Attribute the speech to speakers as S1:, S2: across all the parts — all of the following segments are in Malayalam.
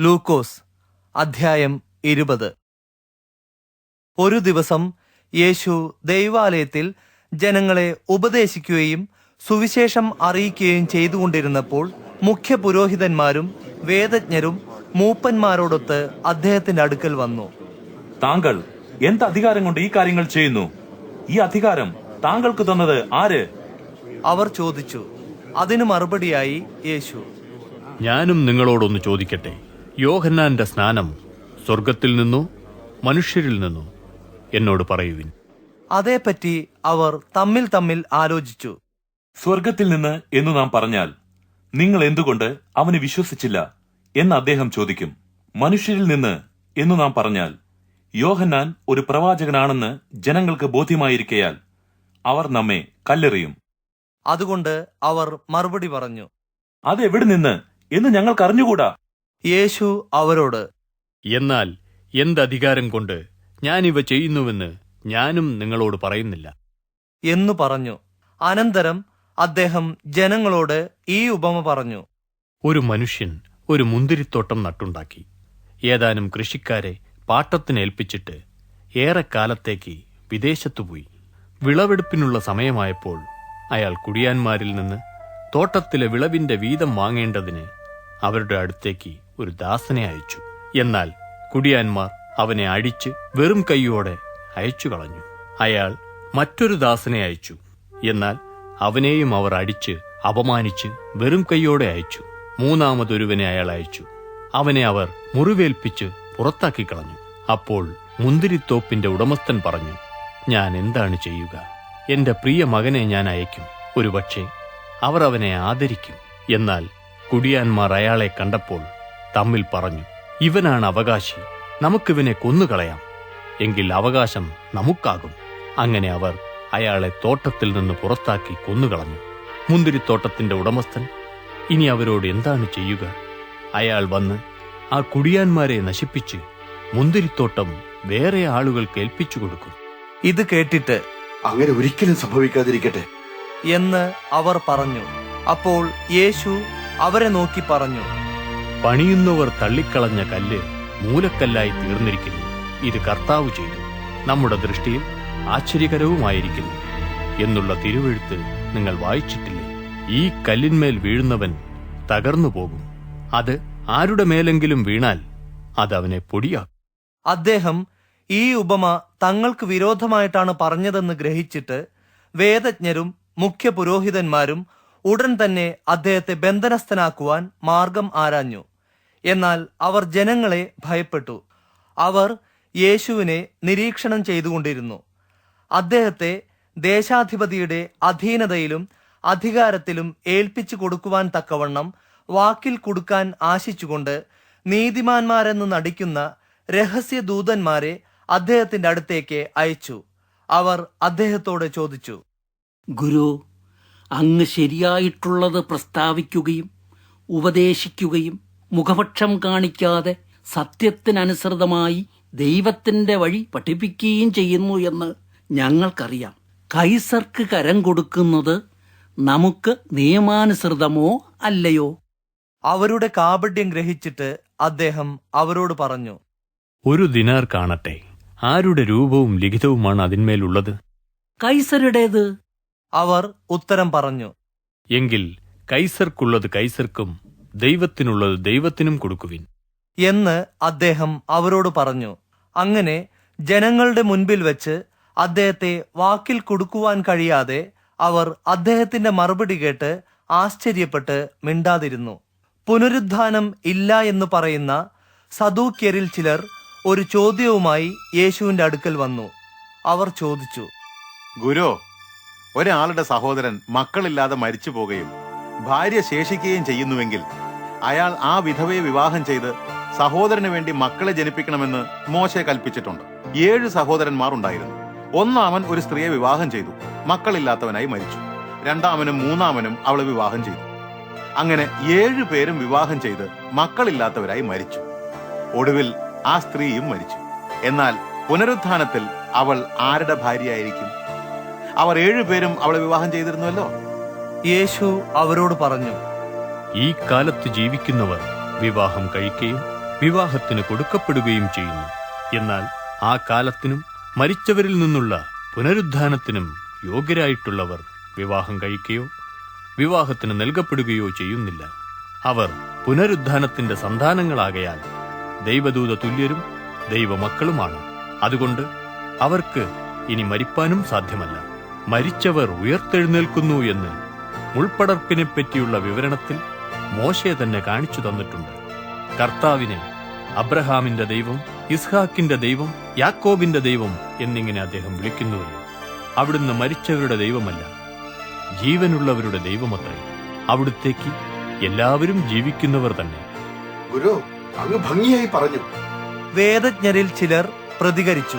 S1: ലൂക്കോസ് അധ്യായം ഇരുപത്. ഒരു ദിവസം യേശു ദൈവാലയത്തിൽ ജനങ്ങളെ ഉപദേശിക്കുകയും സുവിശേഷം അറിയിക്കുകയും ചെയ്തുകൊണ്ടിരുന്നപ്പോൾ മുഖ്യ പുരോഹിതന്മാരും വേദജ്ഞരും മൂപ്പന്മാരോടൊത്ത് അദ്ദേഹത്തിന്റെ അടുക്കൽ വന്നു.
S2: താങ്കൾ എന്ത് അധികാരം കൊണ്ട് ഈ കാര്യങ്ങൾ ചെയ്യുന്നു? ഈ അധികാരം താങ്കൾക്ക് തന്നത് ആര്?
S1: അവർ ചോദിച്ചു. അതിനു മറുപടിയായി യേശു.
S3: ഞാനും നിങ്ങളോടൊന്ന് ചോദിക്കട്ടെ? യോഹന്നാന്റെ സ്നാനം സ്വർഗത്തിൽ നിന്നോ മനുഷ്യരിൽ നിന്നോ എന്നോട് പറയുവിൻ.
S1: അതേപ്പറ്റി അവർ തമ്മിൽ തമ്മിൽ ആലോചിച്ചു.
S2: സ്വർഗത്തിൽ നിന്ന് എന്ന് നാം പറഞ്ഞാൽ നിങ്ങൾ എന്തുകൊണ്ട് അവന് വിശ്വസിച്ചില്ല എന്ന് അദ്ദേഹം ചോദിക്കും. മനുഷ്യരിൽ നിന്ന് എന്ന് നാം പറഞ്ഞാൽ യോഹന്നാൻ ഒരു പ്രവാചകനാണെന്ന് ജനങ്ങൾക്ക് ബോധ്യമായിരിക്കയാൽ അവർ നമ്മെ കല്ലെറിയും.
S1: അതുകൊണ്ട് അവർ മറുപടി പറഞ്ഞു.
S2: അതെവിടെ നിന്ന് എന്ന് ഞങ്ങൾക്ക് അറിഞ്ഞുകൂടാ
S1: യേശു അവരോട്
S3: എന്നാൽ എന്തധികാരം കൊണ്ട് ഞാനിവ ചെയ്യുന്നുവെന്ന് ഞാനും നിങ്ങളോട് പറയുന്നില്ല.
S1: എന്നു പറഞ്ഞു. അനന്തരം അദ്ദേഹം ജനങ്ങളോട് ഈ ഉപമ പറഞ്ഞു.
S3: ഒരു മനുഷ്യൻ ഒരു മുന്തിരിത്തോട്ടം നട്ടുണ്ടാക്കി. ഏതാനും കൃഷിക്കാരെ പാട്ടത്തിനേൽപ്പിച്ചിട്ട് ഏറെക്കാലത്തേക്ക് വിദേശത്തു പോയി. വിളവെടുപ്പിനുള്ള സമയമായപ്പോൾ അയാൾ കുടിയാന്മാരിൽ നിന്ന് തോട്ടത്തിലെ വിളവിന്റെ വീതം വാങ്ങേണ്ടതിന് അവരുടെ അടുത്തേക്ക് ഒരു ദാസനെ അയച്ചു. എന്നാൽ കുടിയാന്മാർ അവനെ അടിച്ച് വെറും കൈയോടെ അയച്ചു കളഞ്ഞു. അയാൾ മറ്റൊരു ദാസനെ അയച്ചു. എന്നാൽ അവനെയും അവർ അടിച്ച് അപമാനിച്ച് വെറും കൈയോടെ അയച്ചു. മൂന്നാമതൊരുവനെ അയാൾ അയച്ചു. അവനെ അവർ മുറിവേൽപ്പിച്ച് പുറത്താക്കി കളഞ്ഞു. അപ്പോൾ മുന്തിരിത്തോപ്പിന്റെ ഉടമസ്ഥൻ പറഞ്ഞു ഞാൻ എന്താണ് ചെയ്യുക? എന്റെ പ്രിയ മകനെ ഞാൻ അയക്കും. ഒരുപക്ഷെ അവർ അവനെ ആദരിക്കും. എന്നാൽ കുടിയാന്മാർ അയാളെ കണ്ടപ്പോൾ തമ്മിൽ പറഞ്ഞു ഇവനാണ് അവകാശി നമുക്കിവനെ കൊന്നുകളയാം. എങ്കിൽ അവകാശം നമുക്കാകും. അങ്ങനെ അവർ അയാളെ തോട്ടത്തിൽ നിന്ന് പുറത്താക്കി കൊന്നുകളഞ്ഞു. മുന്തിരിത്തോട്ടത്തിന്റെ ഉടമസ്ഥൻ ഇനി അവരോട് എന്താണ് ചെയ്യുക? അയാൾ വന്ന് ആ കുടിയാന്മാരെ നശിപ്പിച്ച് മുന്തിരിത്തോട്ടം വേറെ ആളുകൾക്ക് ഏൽപ്പിച്ചു കൊടുക്കും.
S1: ഇത് കേട്ടിട്ട്
S4: അങ്ങനെ ഒരിക്കലും സംഭവിക്കാതിരിക്കട്ടെ
S1: എന്ന് അവർ പറഞ്ഞു. അപ്പോൾ യേശു അവരെ നോക്കി പറഞ്ഞു
S3: പണിയുന്നവർ തള്ളിക്കളഞ്ഞ കല്ല് മൂലക്കല്ലായി തീർന്നിരിക്കുന്നു. ഇത് കർത്താവ് ചെയ്തു. നമ്മുടെ ദൃഷ്ടിയിൽ ആശ്ചര്യകരവുമായിരിക്കുന്നു. എന്നുള്ള തിരുവെഴുത്ത് നിങ്ങൾ വായിച്ചിട്ടില്ലേ? ഈ കല്ലിന്മേൽ വീഴുന്നവൻ തകർന്നു പോകും. അത് ആരുടെ മേലെങ്കിലും വീണാൽ അത് അവനെ പൊടിയാക്കും.
S1: അദ്ദേഹം ഈ ഉപമ തങ്ങൾക്ക് വിരോധമായിട്ടാണ് പറഞ്ഞതെന്ന് ഗ്രഹിച്ചിട്ട് വേദജ്ഞരും മുഖ്യപുരോഹിതന്മാരും ഉടൻ തന്നെ അദ്ദേഹത്തെ ബന്ധനസ്ഥനാക്കുവാൻ മാർഗം ആരാഞ്ഞു. എന്നാൽ അവർ ജനങ്ങളെ ഭയപ്പെട്ടു. അവർ യേശുവിനെ നിരീക്ഷണം ചെയ്തുകൊണ്ടിരുന്നു. അദ്ദേഹത്തെ ദേശാധിപതിയുടെ അധീനതയിലും അധികാരത്തിലും ഏൽപ്പിച്ചു കൊടുക്കുവാൻ തക്കവണ്ണം വാക്കിൽ കൊടുക്കാൻ ആശിച്ചുകൊണ്ട് നീതിമാന്മാരെന്ന് നടിക്കുന്ന രഹസ്യ ദൂതന്മാരെ അദ്ദേഹത്തിന്റെ അടുത്തേക്ക് അയച്ചു. അവർ അദ്ദേഹത്തോട് ചോദിച്ചു
S5: ഗുരു അങ്ങ് ശരിയായിട്ടുള്ളത് പ്രസ്താവിക്കുകയും ഉപദേശിക്കുകയും മുഖപക്ഷം കാണിക്കാതെ സത്യത്തിനനുസൃതമായി ദൈവത്തിന്റെ വഴി പഠിപ്പിക്കുകയും ചെയ്യുന്നു എന്ന് ഞങ്ങൾക്കറിയാം. കൈസർക്ക് കരം കൊടുക്കുന്നത് നമുക്ക് നിയമാനുസൃതമോ അല്ലയോ?
S1: അവരുടെ കാപഢ്യം ഗ്രഹിച്ചിട്ട് അദ്ദേഹം അവരോട് പറഞ്ഞു
S3: ഒരു ദിനാർ കാണട്ടെ. ആരുടെ രൂപവും ലിഖിതവുമാണ് അതിന്മേലുള്ളത്?
S5: കൈസരുടേത്?
S1: അവർ ഉത്തരം പറഞ്ഞു.
S3: എങ്കിൽ കൈസർക്കുള്ളത് കൈസർക്കും ദൈവത്തിനുള്ളത് ദൈവത്തിനും കൊടുക്കുവിൻ.
S1: എന്ന് അദ്ദേഹം അവരോട് പറഞ്ഞു. അങ്ങനെ ജനങ്ങളുടെ മുൻപിൽ വെച്ച് അദ്ദേഹത്തെ വാക്കിൽ കൊടുക്കുവാൻ കഴിയാതെ അവർ അദ്ദേഹത്തിന്റെ മറുപടി കേട്ട് ആശ്ചര്യപ്പെട്ട് മിണ്ടാതിരുന്നു. പുനരുദ്ധാനം ഇല്ല എന്ന് പറയുന്ന സദൂക്യരിൽ ചിലർ ഒരു ചോദ്യവുമായി യേശുവിന്റെ അടുക്കൽ വന്നു. അവർ ചോദിച്ചു
S4: ഗുരു ഒരാളുടെ സഹോദരൻ മക്കളില്ലാതെ മരിച്ചു പോകുകയും ഭാര്യ ശേഷിക്കുകയും ചെയ്യുന്നുവെങ്കിൽ അയാൾ ആ വിധവയെ വിവാഹം ചെയ്ത് സഹോദരന് വേണ്ടി മക്കളെ ജനിപ്പിക്കണമെന്ന് മോശെ കൽപ്പിച്ചിട്ടുണ്ട്. ഏഴ് സഹോദരന്മാർ ഉണ്ടായിരുന്നു. ഒന്നാമൻ ഒരു സ്ത്രീയെ വിവാഹം ചെയ്തു. മക്കളില്ലാത്തവനായി മരിച്ചു. രണ്ടാമനും മൂന്നാമനും അവളെ വിവാഹം ചെയ്തു. അങ്ങനെ ഏഴു പേരും വിവാഹം ചെയ്ത് മക്കളില്ലാത്തവരായി മരിച്ചു. ഒടുവിൽ ആ സ്ത്രീയും മരിച്ചു. എന്നാൽ പുനരുത്ഥാനത്തിൽ അവൾ ആരുടെ ഭാര്യയായിരിക്കും? അവർ ഏഴുപേരും അവളെ വിവാഹം ചെയ്തിരുന്നുവല്ലോ.
S1: യേശു അവരോട് പറഞ്ഞു
S3: ഈ കാലത്ത് ജീവിക്കുന്നവർ വിവാഹം കഴിക്കുകയും വിവാഹത്തിന് കൊടുക്കപ്പെടുകയും ചെയ്യുന്നു. എന്നാൽ ആ കാലത്തിനും മരിച്ചവരിൽ നിന്നുള്ള പുനരുദ്ധാനത്തിനും യോഗ്യരായിട്ടുള്ളവർ വിവാഹം കഴിക്കുകയോ വിവാഹത്തിന് നൽകപ്പെടുകയോ ചെയ്യുന്നില്ല. അവർ പുനരുദ്ധാനത്തിന്റെ സന്താനങ്ങളാകയാൽ ദൈവദൂത തുല്യരും ദൈവമക്കളുമാണ്. അതുകൊണ്ട് അവർക്ക് ഇനി മരിപ്പാനും സാധ്യമല്ല. മരിച്ചവർ ഉയർത്തെഴുന്നേൽക്കുന്നു എന്ന് മുൾപ്പടർപ്പിനെ പറ്റിയുള്ള വിവരണത്തിൽ മോശെ തന്നെ കാണിച്ചു തന്നിട്ടുണ്ട്. കർത്താവിനെ അബ്രഹാമിന്റെ ദൈവം ഇസ്ഹാക്കിന്റെ ദൈവം യാക്കോബിന്റെ ദൈവം എന്നിങ്ങനെ അദ്ദേഹം വിളിക്കുന്നുവല്ലോ. അവിടുന്ന് മരിച്ചവരുടെ ദൈവമല്ല ജീവനുള്ളവരുടെ ദൈവമത്രേ. അവിടുത്തേക്ക് എല്ലാവരും ജീവിക്കുന്നവർ തന്നെ.
S6: ഗുരു അങ്ങ് ഭംഗിയായി പറഞ്ഞു.
S1: വേദജ്ഞരിൽ ചിലർ പ്രതികരിച്ചു.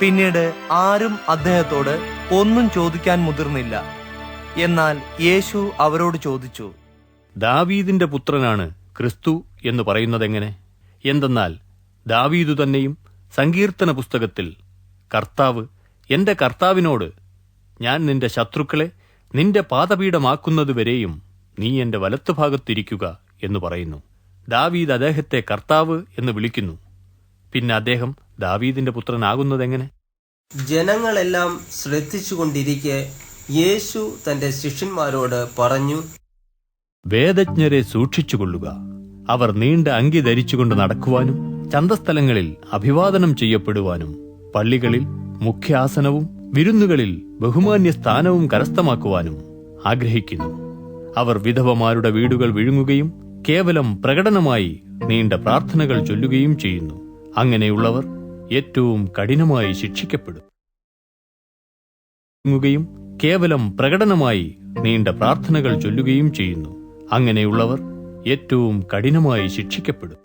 S1: പിന്നീട് ആരും അദ്ദേഹത്തോട് ഒന്നും ചോദിക്കാൻ മുതിർന്നില്ല. എന്നാൽ യേശു അവരോട് ചോദിച്ചു
S3: ദാവീദിന്റെ പുത്രനാണ് ക്രിസ്തു എന്ന് പറയുന്നത് എങ്ങനെ എന്തെന്നാൽ ദാവീദു തന്നെയും സങ്കീർത്തന പുസ്തകത്തിൽ കർത്താവ് എന്റെ കർത്താവിനോട് ഞാൻ നിന്റെ ശത്രുക്കളെ നിന്റെ പാതപീഠമാക്കുന്നതുവരെയും നീ എന്റെ വലത്തുഭാഗത്തിരിക്കുക എന്ന് പറയുന്നു. ദാവീദ് അദ്ദേഹത്തെ കർത്താവ് എന്ന് വിളിക്കുന്നു. പിന്നെ അദ്ദേഹം ദാവീദിന്റെ പുത്രനാകുന്നതെങ്ങനെ?
S7: ജനങ്ങളെല്ലാം ശ്രദ്ധിച്ചുകൊണ്ടിരിക്കെ യേശു തന്റെ ശിഷ്യന്മാരോട് പറഞ്ഞു
S3: വേദജ്ഞരെ സൂക്ഷിച്ചുകൊള്ളുക. അവർ നീണ്ട അങ്കി ധരിച്ചുകൊണ്ട് നടക്കുവാനും ചന്തസ്ഥലങ്ങളിൽ അഭിവാദനം ചെയ്യപ്പെടുവാനും പള്ളികളിൽ മുഖ്യാസനവും വിരുന്നുകളിൽ ബഹുമാന്യ സ്ഥാനവും കരസ്ഥമാക്കുവാനും ആഗ്രഹിക്കുന്നു. അവർ വിധവമാരുടെ വീടുകൾ വിഴുങ്ങുകയും കേവലം പ്രകടനമായി നീണ്ട പ്രാർത്ഥനകൾ ചൊല്ലുകയും ചെയ്യുന്നു. അങ്ങനെയുള്ളവർ ഏറ്റവും കഠിനമായി ശിക്ഷിക്കപ്പെടും. ുകയും കേവലം പ്രകടനമായി നീണ്ട പ്രാർത്ഥനകൾ ചൊല്ലുകയും ചെയ്യുന്നു. അങ്ങനെയുള്ളവർ ഏറ്റവും കഠിനമായി ശിക്ഷിക്കപ്പെടും.